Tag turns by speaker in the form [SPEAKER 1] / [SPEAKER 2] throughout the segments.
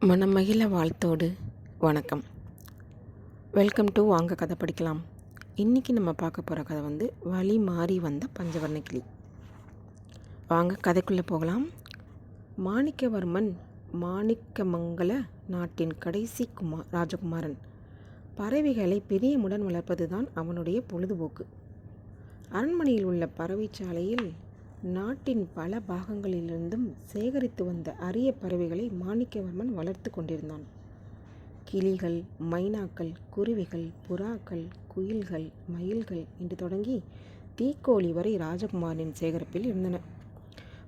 [SPEAKER 1] மனமகிழ வாழ்த்தோடு வணக்கம். Welcome to வாங்க கதை படிக்கலாம். இன்றைக்கி நம்ம பார்க்க போகிற கதை வந்து வழி மாறி வந்த பஞ்சவர்ண கிளி. வாங்க கதைக்குள்ளே போகலாம். மாணிக்கவர்மன் மாணிக்கமங்கல நாட்டின் கடைசி குமார் ராஜகுமாரன். பறவைகளை பிரியமுடன் வளர்ப்பது தான் அவனுடைய பொழுதுபோக்கு. அரண்மனையில் உள்ள பறவைச்சாலையில் நாட்டின் பல பாகங்களிலிருந்தும் சேகரித்து வந்த அரிய பறவைகளை மாணிக்கவர்மன் வளர்த்து கொண்டிருந்தான். கிளிகள் மைனாக்கள் குருவிகள் புறாக்கள் குயில்கள் மயில்கள் என்று தொடங்கி தீக்கோழி வரை ராஜகுமாரின் சேகரிப்பில் இருந்தன.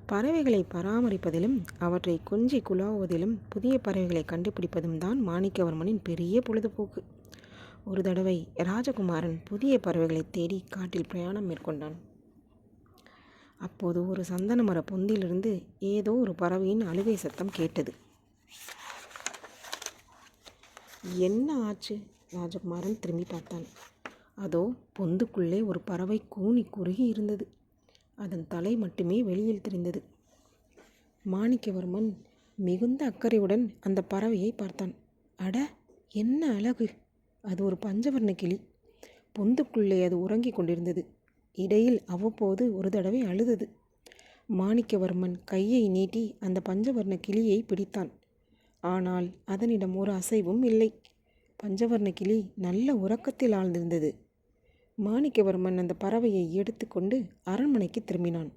[SPEAKER 1] பறவைகளை பராமரிப்பதிலும் அவற்றை கொஞ்சி குழாவுவதிலும் புதிய பறவைகளை கண்டுபிடிப்பதும் தான் மாணிக்கவர்மனின் பெரிய பொழுதுபோக்கு. ஒரு தடவை ராஜகுமாரன் புதிய பறவைகளை தேடி காட்டில் பிரயாணம் மேற்கொண்டான். அப்போது ஒரு சந்தன மர பொந்திலிருந்து ஏதோ ஒரு பறவையின் அழுகை சத்தம் கேட்டது. என்ன ஆச்சு? ராஜகுமாரன் திரும்பி பார்த்தான். அதோ பொந்துக்குள்ளே ஒரு பறவை கூனி குறுகி இருந்தது. அதன் தலை மட்டுமே வெளியில் தெரிந்தது. மாணிக்கவர்மன் மிகுந்த அக்கறையுடன் அந்த பறவையை பார்த்தான். அட என்ன அழகு! அது ஒரு பஞ்சவர்ண கிளி. பொந்துக்குள்ளே அது உறங்கிக் கொண்டிருந்தது. இடையில் அவ்வப்போது ஒரு தடவை அழுதது. மாணிக்கவர்மன் கையை நீட்டி அந்த பஞ்சவர்ண கிளியை பிடித்தான். ஆனால் அதனிடம் ஒரு அசைவும் இல்லை. பஞ்சவர்ண கிளி நல்ல உறக்கத்தில் ஆழ்ந்திருந்தது. மாணிக்கவர்மன் அந்த பறவையை எடுத்துக்கொண்டு அரண்மனைக்கு திரும்பினான்.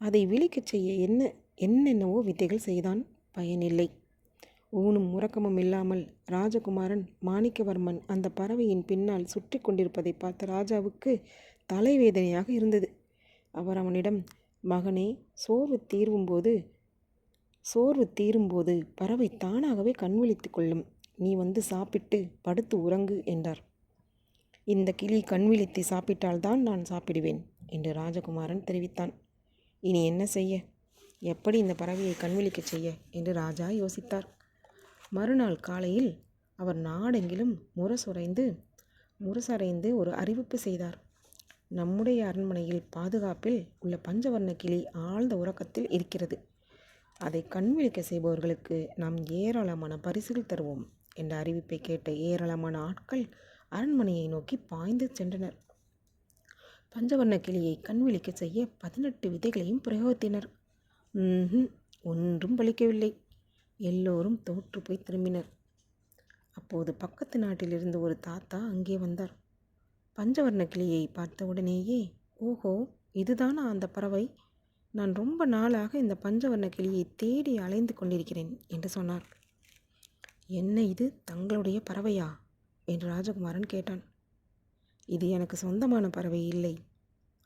[SPEAKER 1] அதை விழிக்கச் செய்ய என்ன என்னென்னவோ வித்தைகள் செய்தான். பயனில்லை. ஊனும் உறக்கமும் இல்லாமல் ராஜகுமாரன் மாணிக்கவர்மன் அந்த பறவையின் பின்னால் சுற்றி கொண்டிருப்பதை பார்த்த ராஜாவுக்கு தலைவேதனையாக இருந்தது. அவர் அவனிடம் மகனே சோர்வு தீரும்போது சோர்வு தீரும்போது பறவை தானாகவே கண் விழித்து கொள்ளும். நீ வந்து சாப்பிட்டு படுத்து உறங்கு என்றார். இந்த கிளி கண்விழித்து சாப்பிட்டால்தான் நான் சாப்பிடுவேன் என்று ராஜகுமாரன் தெரிவித்தான். இனி என்ன செய்ய? எப்படி இந்த பறவையை கண்விழிக்கச் செய்ய? என்று ராஜா யோசித்தார். மறுநாள் காலையில் அவர் நாடெங்கிலும் முரசுரைந்து முரசறைந்து ஒரு அறிவிப்பு செய்தார். நம்முடைய அரண்மனையில் பாதுகாப்பில் உள்ள பஞ்சவர்ண கிளி ஆழ்ந்த உறக்கத்தில் இருக்கிறது. அதை கண்விழிக்க செய்பவர்களுக்கு நாம் ஏராளமான பரிசுகள் தருவோம் என்ற அறிவிப்பை கேட்ட ஏராளமான ஆட்கள் அரண்மனையை நோக்கி பாய்ந்து சென்றனர். பஞ்சவர்ண கிளியை கண்விழிக்க செய்ய பதினெட்டு விதைகளையும் பிரயோகித்தனர். ஒன்றும் பலிக்கவில்லை எல்லோரும் தோற்று போய் திரும்பினர். அப்போது பக்கத்து நாட்டிலிருந்து ஒரு தாத்தா அங்கே வந்தார். பஞ்சவர்ண கிளியை பார்த்த உடனேயே ஓஹோ இதுதானா அந்த பறவை? நான் ரொம்ப நாளாக இந்த பஞ்சவர்ண கிளியை தேடி அலைந்து கொண்டிருக்கிறேன் என்று சொன்னார். என்ன இது? தங்களுடைய பறவையா? என்று ராஜகுமாரன் கேட்டான். இது எனக்கு சொந்தமான பறவை இல்லை.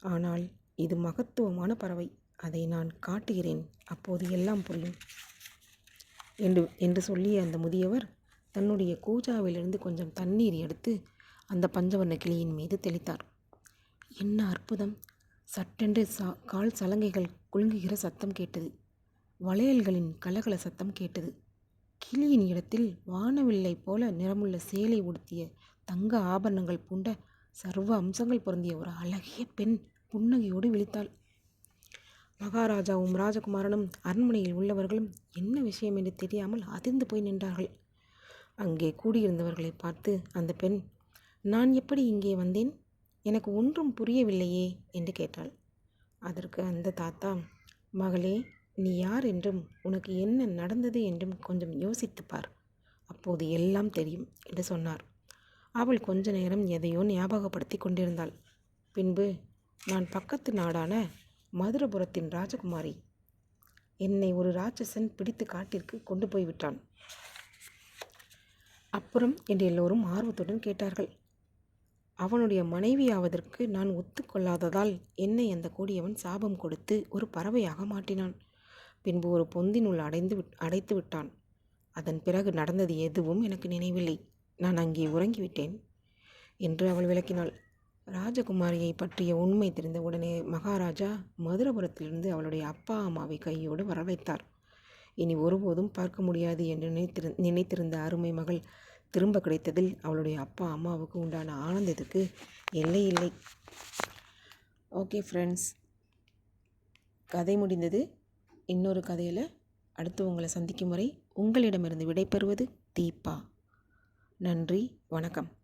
[SPEAKER 1] ஆனால் இது மகத்துவமான பறவை. அதை நான் காட்டுகிறேன். அப்போது எல்லாம் புரியும் என்று என்று சொல்லிய அந்த முதியவர் தன்னுடைய கூஜாவிலிருந்து கொஞ்சம் தண்ணீர் எடுத்து அந்த பஞ்சவர்ண கிளியின் மீது தெளித்தார். என்ன அற்புதம்! சட்டென்று சா கால் சலங்கைகள் குலுங்குகிற சத்தம் கேட்டது. வளையல்களின் கலகல சத்தம் கேட்டது. கிளியின் இடத்தில் வானவில்லை போல நிறமுள்ள சேலை உடுத்திய தங்க ஆபரணங்கள் பூண்ட சர்வ அம்சங்கள் பொருந்திய ஒரு அழகிய பெண் புன்னகையோடு விழித்தாள். மகாராஜாவும் ராஜகுமாரனும் அரண்மனையில் உள்ளவர்களும் என்ன விஷயம் என்று தெரியாமல் அதிர்ந்து போய் நின்றார்கள். அங்கே கூடியிருந்தவர்களை பார்த்து அந்த பெண் நான் எப்படி இங்கே வந்தேன்? எனக்கு ஒன்றும் புரியவில்லையே என்று கேட்டாள். அதற்கு அந்த தாத்தா மகளே நீ யார் என்றும் உனக்கு என்ன நடந்தது என்றும் கொஞ்சம் யோசித்துப்பார் அப்போது எல்லாம் தெரியும் என்று சொன்னார். அவள் கொஞ்ச நேரம் எதையோ ஞாபகப்படுத்தி கொண்டிருந்தாள். பின்பு நான் பக்கத்து நாடான மதுரபுரத்தின் ராஜகுமாரி. என்னை ஒரு ராட்சசன் பிடித்து காட்டிற்கு கொண்டு போய்விட்டான். அப்புறம் என்று எல்லோரும் ஆர்வத்துடன் கேட்டார்கள். அவனுடைய மனைவியாவதற்கு நான் ஒத்துக்கொள்ளாததால் என்னை அந்த கொடியவன் சாபம் கொடுத்து ஒரு பறவையாக மாட்டினான் பின்பு ஒரு பொந்தினுள் அடைந்து அடைத்து விட்டான். அதன் பிறகு நடந்தது எதுவும் எனக்கு நினைவில்லை. நான் அங்கே உறங்கிவிட்டேன் என்று அவள் விளக்கினாள். ராஜகுமாரியை பற்றிய உண்மை தெரிந்த உடனே மகாராஜா மதுரபுரத்திலிருந்து அவளுடைய அப்பா அம்மாவை கையோடு வரவைத்தார். இனி ஒருபோதும் பார்க்க முடியாது என்று நினைத்திரு நினைத்திருந்த அருமை மகள் திரும்ப கிடைத்ததில் அவளுடைய அப்பா அம்மாவுக்கு உண்டான ஆனந்தத்துக்கு எல்லை இல்லை. ஓகே ஃப்ரெண்ட்ஸ் கதை முடிந்தது. இன்னொரு கதையில் அடுத்து உங்களை சந்திக்கும் வரை உங்களிடமிருந்து விடைபெறுவது தீபா. நன்றி வணக்கம்.